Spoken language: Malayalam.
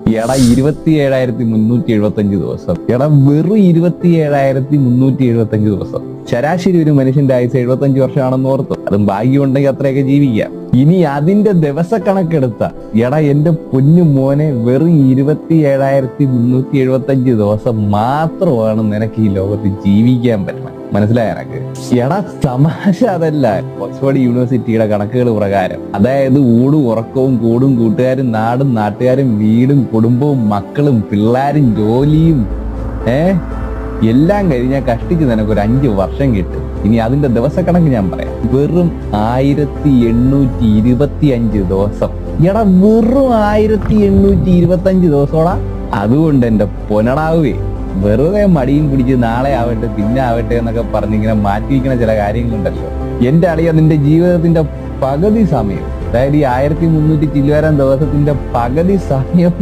എടാ ഇരുപത്തി ഏഴായിരത്തി മുന്നൂറ്റി എഴുപത്തി അഞ്ച് ദിവസം. എടാ വെറും ഇരുപത്തി ഏഴായിരത്തി മുന്നൂറ്റി എഴുപത്തി അഞ്ച് ദിവസം. ശരാശരി ഒരു മനുഷ്യന്റെ ആയുസ് എഴുപത്തി അഞ്ച് വർഷമാണെന്ന് ഓർത്തു? അതും ഭാഗ്യമുണ്ടെങ്കിൽ അത്രയൊക്കെ ജീവിക്കാം. ഇനി അതിന്റെ ദിവസക്കണക്കെടുത്ത. എടാ എന്റെ പൊന്നു മോനെ വെറും ഇരുപത്തി ഏഴായിരത്തി മുന്നൂറ്റി എഴുപത്തി അഞ്ച് ദിവസം മാത്രമാണ് നിനക്ക് ഈ ലോകത്ത് ജീവിക്കാൻ പറ്റണം. മനസ്സിലായ എനക്ക്. എടാ തമാശ അതല്ല. ഓക്സ്ഫോർഡ് യൂണിവേഴ്സിറ്റിയുടെ കണക്കുകൾ പ്രകാരം. അതായത് ഊടും ഉറക്കവും കൂടും കൂട്ടുകാരും നാടും നാട്ടുകാരും വീടും കുടുംബവും മക്കളും പിള്ളേരും ജോലിയും ഏ? എല്ലാം കഴിഞ്ഞാൽ കഷ്ടിച്ച് നിനക്ക് ഒരു അഞ്ച് വർഷം കിട്ടും. ഇനി അതിന്റെ ദിവസക്കണക്ക് ഞാൻ പറയാം. വെറും ആയിരത്തി എണ്ണൂറ്റി ഇരുപത്തി അഞ്ച് ദിവസം. എടാ വെറും ആയിരത്തി എണ്ണൂറ്റി ഇരുപത്തി അഞ്ച് ദിവസോടാ. അതുകൊണ്ട് എന്റെ പൊനടാവേ വെറുതെ മടിയും പിടിച്ച് നാളെ ആവട്ടെ പിന്നെ ആവട്ടെ എന്നൊക്കെ പറഞ്ഞിങ്ങനെ മാറ്റി വയ്ക്കുന്ന ചില കാര്യങ്ങളുണ്ടല്ലോ. എന്റെ അളിയ നിന്റെ ജീവിതത്തിന്റെ പകുതി സമയം അതായത് ഈ ആയിരത്തി മുന്നൂറ്റി ചില്ലുവരം ദിവസത്തിന്റെ പകുതി സമയം